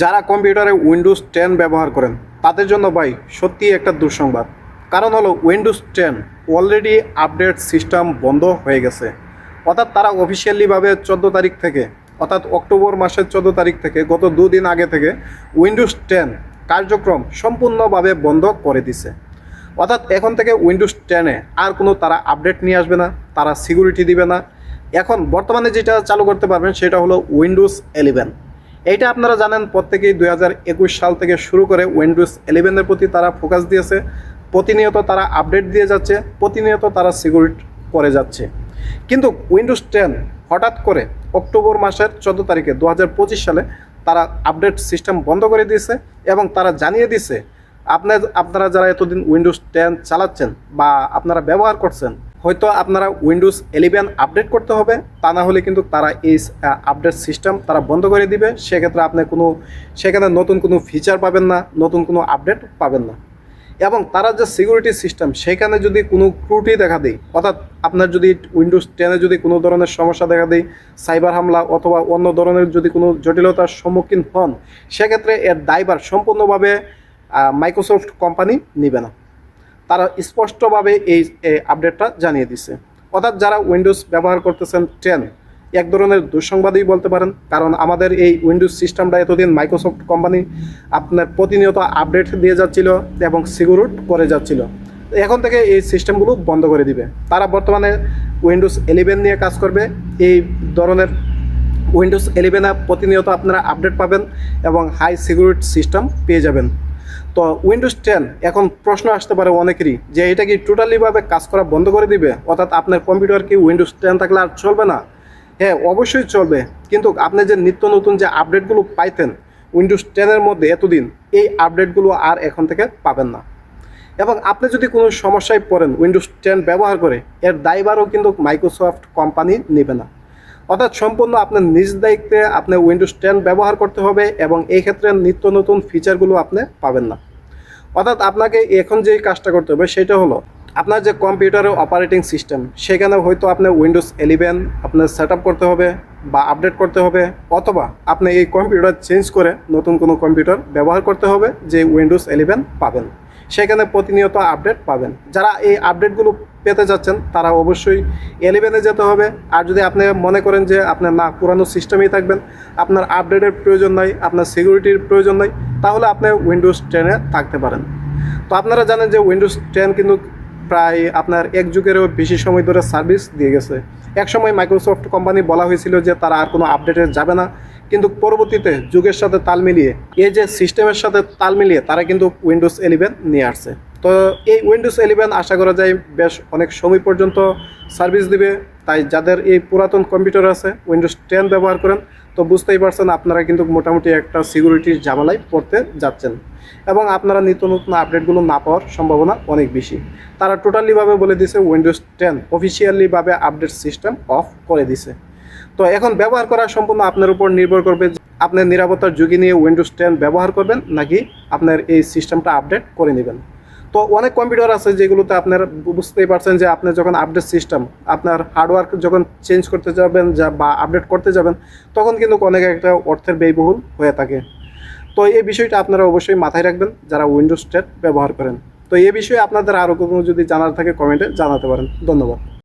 যারা কম্পিউটারে Windows ten ব্যবহার করেন, তাদের জন্য ভাই সত্যিই একটা দুঃসংবাদ। কারণ হলো Windows ten already update system বন্ধ হয়ে গেছে। অর্থাৎ তারা অফিসিয়ালিভাবে চোদ্দ তারিখ থেকে, অর্থাৎ অক্টোবর মাসের চোদ্দ তারিখ থেকে, গত দুদিন আগে থেকে উইন্ডোজ টেন কার্যক্রম সম্পূর্ণভাবে বন্ধ করে দিছে। অর্থাৎ এখন থেকে উইন্ডোজ টেনে আর কোনো তারা আপডেট নিয়ে আসবে না, তারা সিকিউরিটি দিবে না। এখন বর্তমানে যেটা চালু করতে পারবেন, সেটা হলো উইন্ডোজ এলেভেন এইটা আপনারা জানেন, প্রত্যেকেই দুই হাজার একুশ সাল থেকে শুরু করে উইন্ডোজ এলেভেনের প্রতি তারা ফোকাস দিয়েছে। প্রতিনিয়ত তারা আপডেট দিয়ে যাচ্ছে, প্রতিনিয়ত তারা সিকিউরিটি করে যাচ্ছে। কিন্তু উইন্ডোজ টেন হঠাৎ করে অক্টোবর মাসের চোদ্দ তারিখে দু হাজার পঁচিশ সালে তারা আপডেট সিস্টেম বন্ধ করে দিয়েছে এবং তারা জানিয়ে দিয়েছে, আপনার আপনারা যারা এতদিন উইন্ডোজ টেন চালাচ্ছেন বা আপনারা ব্যবহার করছেন হয়তো আপনারা উইন্ডোজ এলেভেন আপডেট করতে হবে, তা না হলে কিন্তু তারা এই আপডেট সিস্টেম তারা বন্ধ করে দিবে। সেক্ষেত্রে আপনি কোনো সেখানে নতুন কোনো ফিচার পাবেন না, নতুন কোনো আপডেট পাবেন না। এবং তারা যে সিকিউরিটি সিস্টেম সেখানে যদি কোনো ত্রুটি দেখা দেয়, অর্থাৎ আপনার যদি উইন্ডোজ টেনে যদি কোনো ধরনের সমস্যা দেখা দেয় সাইবার হামলা অথবা অন্য ধরনের যদি কোনো জটিলতার সম্মুখীন হন, সেক্ষেত্রে এর দায়ভার সম্পূর্ণভাবে মাইক্রোসফট কোম্পানি নেবে না। তারা স্পষ্টভাবে এই আপডেটটা জানিয়ে দিছে। অর্থাৎ যারা উইন্ডোজ ব্যবহার করতেছেন টেন এক ধরনের দুঃসংবাদই বলতে পারেন, কারণ আমাদের এই উইন্ডোজ সিস্টেমটা এতদিন মাইক্রোসফট কোম্পানি আপনার প্রতিনিয়ত আপডেট দিয়ে যাচ্ছিল এবং সিকিউর করে যাচ্ছিল। এখন থেকে এই সিস্টেমগুলো বন্ধ করে দিবে। তারা বর্তমানে উইন্ডোজ এলেভেন নিয়ে কাজ করবে। এই ধরনের উইন্ডোজ এলেভেনে প্রতিনিয়ত আপনারা আপডেট পাবেন এবং হাই সিকিউরিটি সিস্টেম পেয়ে যাবেন। তো উইন্ডোজ টেন এখন প্রশ্ন আসতে পারে অনেকেরই যে এটা কি টোটালিভাবে কাজ করা বন্ধ করে দিবে? অর্থাৎ আপনার কম্পিউটার কি উইন্ডোজ টেন থাকলে আর চলবে না? হ্যাঁ অবশ্যই চলবে। কিন্তু আপনি যে নিত্য নতুন যে আপডেটগুলো পাইতেন উইন্ডোজ টেনের মধ্যে এতদিন, এই আপডেটগুলো আর এখন থেকে পাবেন না। এবং আপনি যদি কোনো সমস্যায় পড়েন উইন্ডোজ টেন ব্যবহার করে, এর দায়ভারও কিন্তু মাইক্রোসফট কোম্পানি নেবে না। অর্থাৎ সম্পূর্ণ আপনার নিজ দায়িত্বে আপনার উইন্ডোজ টেন ব্যবহার করতে হবে এবং এই ক্ষেত্রে নিত্য নতুন ফিচারগুলো আপনি পাবেন না। অর্থাৎ আপনাকে এখন যেই কাজটা করতে হবে সেটা হলো, আপনার যে কম্পিউটারের অপারেটিং সিস্টেম সেখানে হয়তো আপনার উইন্ডোজ এলেভেন আপনার সেট করতে হবে বা আপডেট করতে হবে, অথবা আপনি এই কম্পিউটার চেঞ্জ করে নতুন কোনো কম্পিউটার ব্যবহার করতে হবে যে উইন্ডোজ এলেভেন পাবেন। সেখানে প্রতিনিয়ত আপডেট পাবেন। যারা এই আপডেটগুলো পেতে যাচ্ছেন, তারা অবশ্যই এলেভেনে যেতে হবে। আর যদি আপনি মনে করেন যে আপনার না, পুরানো সিস্টেমেই থাকবেন, আপনার আপডেটের প্রয়োজন নাই, আপনার সিকিউরিটির প্রয়োজন নাই, তাহলে আপনি উইন্ডোজ টেনে থাকতে পারেন। তো আপনারা জানেন যে উইন্ডোজ টেন কিন্তু প্রায় আপনার এক যুগেরও বেশি সময় ধরে সার্ভিস দিয়ে গেছে। এক সময় মাইক্রোসফট কোম্পানি বলা হয়েছিল যে তারা আর কোনো আপডেটে যাবে না। কিন্তু পরবর্তীতে যুগের সাথে তাল মিলিয়ে এই যে সিস্টেমের সাথে তাল মিলিয়ে তারা কিন্তু উইন্ডোজ এলেভেন নিয়ে আসছে। তো এই উইন্ডোজ এলেভেন আশা করা যায় বেশ অনেক সময় পর্যন্ত সার্ভিস দিবে। তাই যাদের এই পুরাতন কম্পিউটার আছে উইন্ডোজ টেন ব্যবহার করেন, তো বুঝতেই পারছেন আপনারা কিন্তু মোটামুটি একটা সিকিউরিটির ঝামেলায় পড়তে যাচ্ছেন। এবং আপনারা নিত্য নতুন আপডেটগুলো না পাওয়ার সম্ভাবনা অনেক বেশি। তারা টোটালিভাবে বলে দিছে উইন্ডোজ টেন অফিসিয়ালিভাবে আপডেট সিস্টেম অফ করে দিছে তো এখন ব্যবহার করা সম্পূর্ণ আপনার উপর নির্ভর করবে আপনার নিরাপত্তার ঝুঁকি নিয়ে উইন্ডোজ টেন ব্যবহার করবেন নাকি আপনার এই সিস্টেমটা আপডেট করে নেবেন। তো অনেক কম্পিউটার আছে যেগুলোতে আপনার বুঝতেই পারছেন যে আপনি যখন আপডেট সিস্টেম আপনার হার্ডওয়ার্ক যখন চেঞ্জ করতে যাবেন যা বা আপডেট করতে যাবেন, তখন কিন্তু অনেক একটা অর্থের ব্যয়বহুল হয়ে থাকে। তো এই বিষয়টা আপনারা অবশ্যই মাথায় রাখবেন যারা উইন্ডোজ টেন ব্যবহার করেন। তো এ বিষয়ে আপনাদের আরও কোনো যদি জানার থাকে কমেন্টে জানাতে পারেন। ধন্যবাদ।